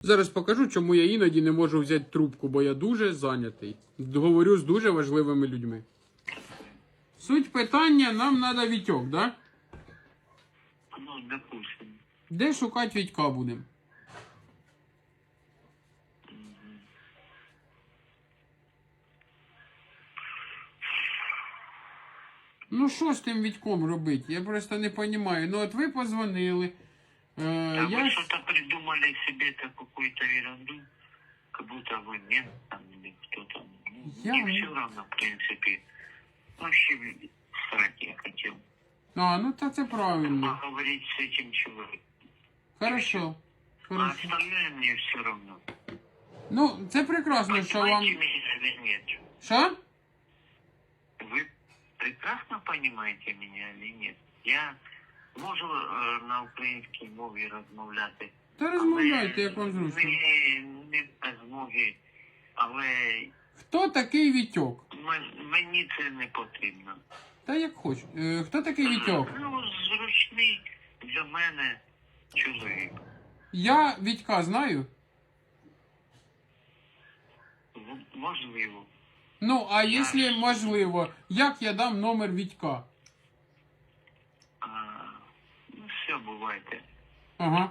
Зараз покажу, чому я іноді не можу взяти трубку, бо я дуже зайнятий. Говорю з дуже важливими людьми. Суть питання, нам треба Вітьок, да? Ну, допустим. Де шукати Вітька будемо? Ну що з тим Вітьком робити? Я просто не розумію. Ну от ви позвонили. Е, А я... вы что-то придумали себе-то какую-то ерунду, как будто вы нет там или кто там. Ну, Я Мне не- все равно, в принципе. Вообще срать я хотел. А, ну та це правильно. Поговорить с этим человеком. Хорошо. А Хорошо. остальное мне все равно. Ну, це прекрасно, що вам. Понимаете меня или нет? Що? Вы прекрасно понимаете меня или нет? Я можу е, на українській мові розмовляти. Та розмовляйте, як вам зручно. Не, не без змоги, але Хто такий Вітьок? мені це не потрібно. Та як хоч. Е, хто такий Вітьок? Ну, зручний для мене чоловік. Я Вітька знаю. В- Можливо. Ну, а якщо можливо, як я дам номер Вітька? Ну, все, бувайте. Ага.